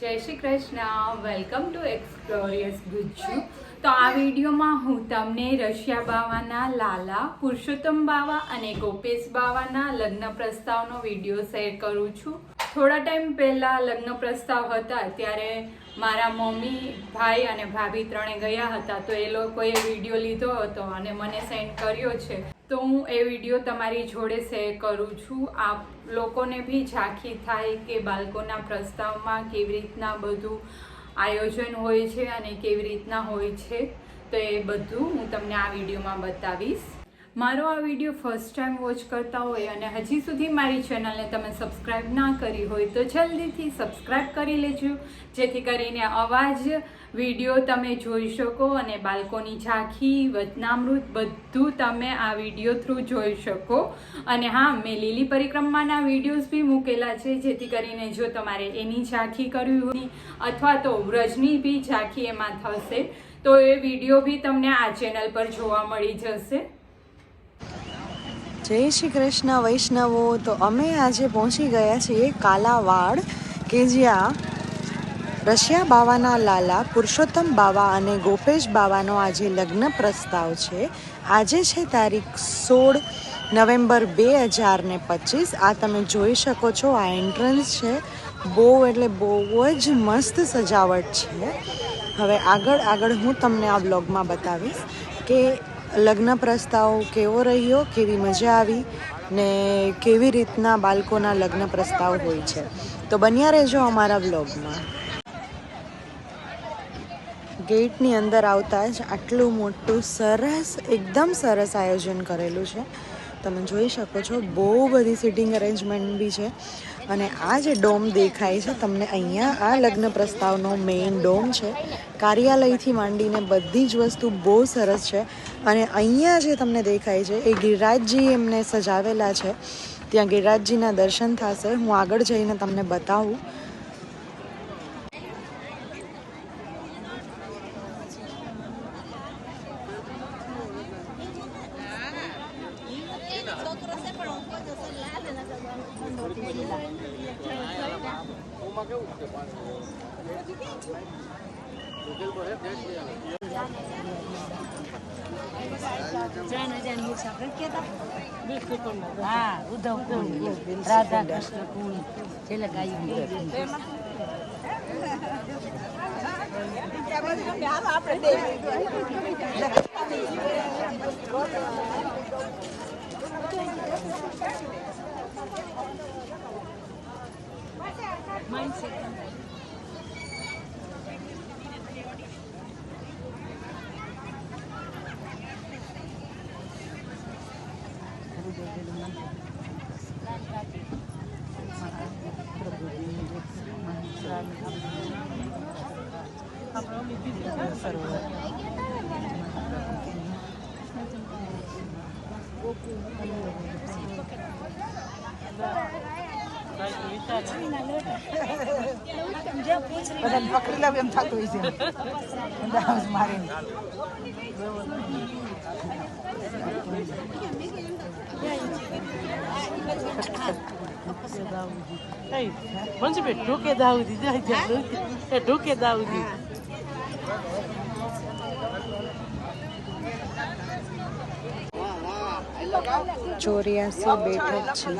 Jai Shri Krishna. Welcome to Explorious Gujju. તો આ વિડીયોમાં હું તમને રશિયા બાવાના લાલા, પુરુષોત્તમ બાવા અને ગોપેશ બાવાના લગ્ન પ્રસ્તાવનો વીડિયો શેર કરું છું. થોડા ટાઈમ પહેલાં લગ્ન પ્રસ્તાવ હતા, ત્યારે મારા મમ્મી, ભાઈ અને ભાભી ત્રણે ગયા હતા. તો એ લોકોએ વીડિયો લીધો હતો અને મને સેન્ડ કર્યો છે. તો હું એ વીડિયો તમારી જોડે શેર કરું છું. આપ લોકોને બી ઝાંખી થાય કે બાળકોના પ્રસ્તાવમાં કેવી રીતના બધું આયોજન હોય છે અને કેવી રીતના હોય છે. તો એ બધું હું તમને આ વિડીયોમાં બતાવીશ. મારો આ વીડિયો ફર્સ્ટ ટાઈમ વોચ કરતા હોય અને હજી સુધી મારી ચેનલને તમે સબસ્ક્રાઈબ ના કરી હોય તો જલ્દીથી સબસ્ક્રાઈબ કરી લેજો. જેથી કરીને અવાજ વીડિયો તમે જોઈ શકો અને બાળકોની ઝાંખી, વચનામૃત બધું તમે આ વીડિયો થ્રુ જોઈ શકો. અને હા, મેં લીલી પરિક્રમાના વિડીયોઝ બી મૂકેલા છે, જેથી કરીને જો તમારે એની ઝાંખી કરવી હોય અથવા તો વ્રજની બી ઝાંખી એમાં થશે, તો એ વીડિયો બી તમને આ ચેનલ પર જોવા મળી જશે. જય શ્રી કૃષ્ણ વૈષ્ણવો. તો અમે આજે પહોંચી ગયા છીએ કાલાવાડ કે જ્યાં રશિયા બાવાના લાલા, પુરુષોત્તમ બાવા અને ગોપેશ બાવાનો આજે લગ્ન પ્રસ્તાવ છે. આજે છે તારીખ સોળ નવેમ્બર બે હજાર ને પચીસ. આ તમે જોઈ શકો છો, આ એન્ટ્રન્સ છે. બહુ એટલે બહુ જ મસ્ત સજાવટ છે. હવે આગળ આગળ હું તમને આ બ્લોગમાં બતાવીશ કે લગ્ન પ્રસ્તાવ કેવો રહ્યો, કેવી મજા આવી ને કેવી રીતના બાળકોના લગ્ન પ્રસ્તાવ હોય છે. તો બન્યા રહેજો અમારા બ્લોગમાં ગેટની અંદર આવતા જ આટલું મોટું સરસ, એકદમ સરસ આયોજન કરેલું છે. તમે જોઈ શકો છો, બહુ બધી સિટિંગ અરેન્જમેન્ટ બી છે. અને આ જે ડોમ દેખાય છે, તમને અહીંયા આ લગ્ન પ્રસ્તાવનો મેઇન ડોમ છે. કાર્યાલયથી માંડીને બધી જ વસ્તુ બહુ સરસ છે. અને અહીંયા જે તમને દેખાય છે, એ ગિરિરાજજી એમને સજાવેલા છે. ત્યાં ગિરિરાજજીના દર્શન થશે. હું આગળ જઈને તમને બતાવું. હા ઉદ્ધવ રાધા કૃષ્ણ કુંડ છેલ્લે ગાયું. mindset. Thank you. બધાને પકડી લાવ એમ થતું હોય છે. અંદાજ મારીને. મનસુભાઈ ઢોકે દાઉદી જાય ઢોકે દાઉદી. ચોર્યાસી બેઠક છે.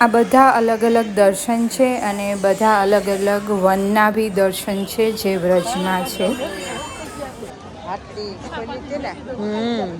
આ બધા અલગ અલગ દર્શન છે અને બધા અલગ અલગ વનના બી દર્શન છે જે વ્રજમાં છે. હાથી ખોલી હતી ને હમ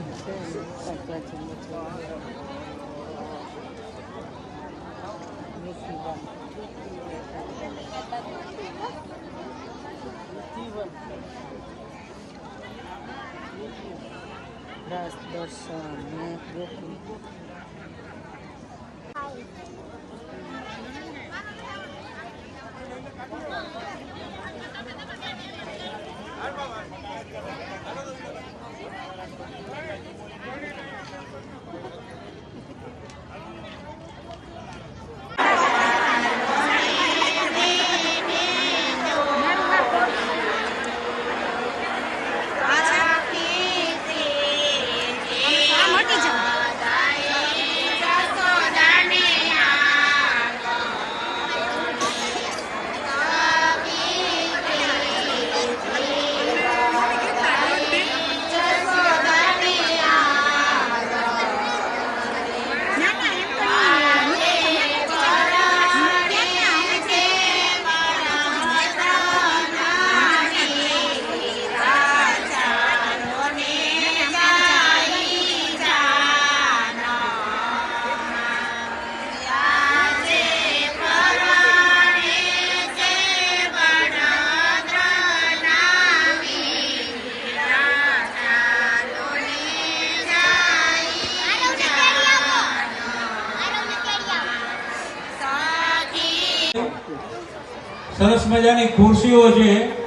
સરસ મજાની ખુરશીઓ છે.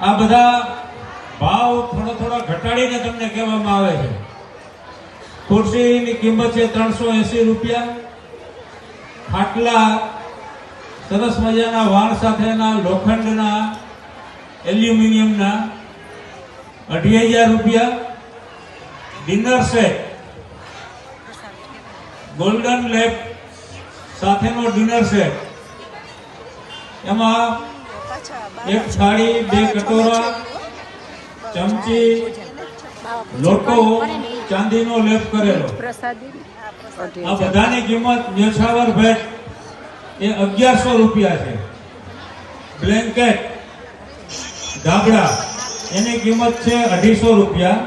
આ બધા ભાવ થોડો થોડો ઘટાડીને તમને કહેવામાં આવે છે. ખુરશીની કિંમત છે ત્રણસો એસી રૂપિયા. ખાટલા સરસ મજાના વાણ સાથેના લોખંડના, એલ્યુમિનિયમના અઢી હજાર રૂપિયા. Dinner set. ગોલ્ડન લેપ સાથેનો ડિનર સેટ. એમાં એક થાળી, બે કટોરા, ચમચી, લોટો, ચાંદીનો લેપ કરેલો. આ બધાની કિંમત ન્યોછાવર ભેટ. એ અગિયારસો રૂપિયા છે. બ્લેન્કેટ ધાબડા એની કિંમત છે અઢીસો રૂપિયા.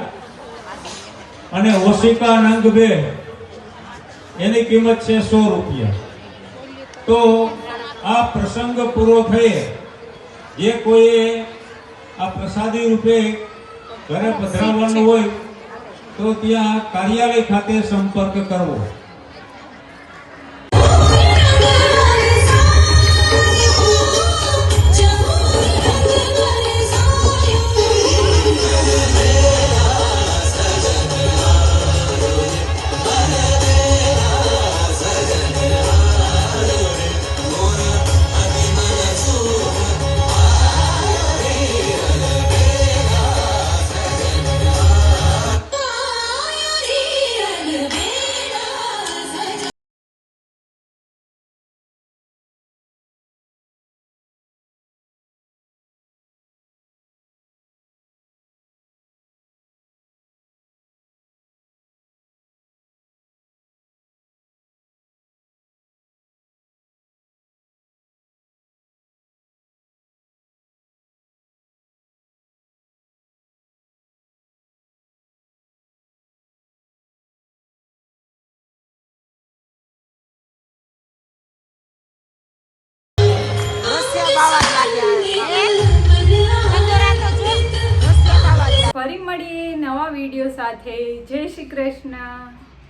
અને ઓશિકા નંગ બે એની કિંમત છે સો રૂપિયા. તો આ પ્રસંગ પૂરો થયે જે કોઈએ આ પ્રસાદી રૂપે ઘરે પધરાવવાનું હોય તો ત્યાં કાર્યાલય ખાતે સંપર્ક કરવો. મળીએ નવા વીડિયો સાથે. જય શ્રી કૃષ્ણ.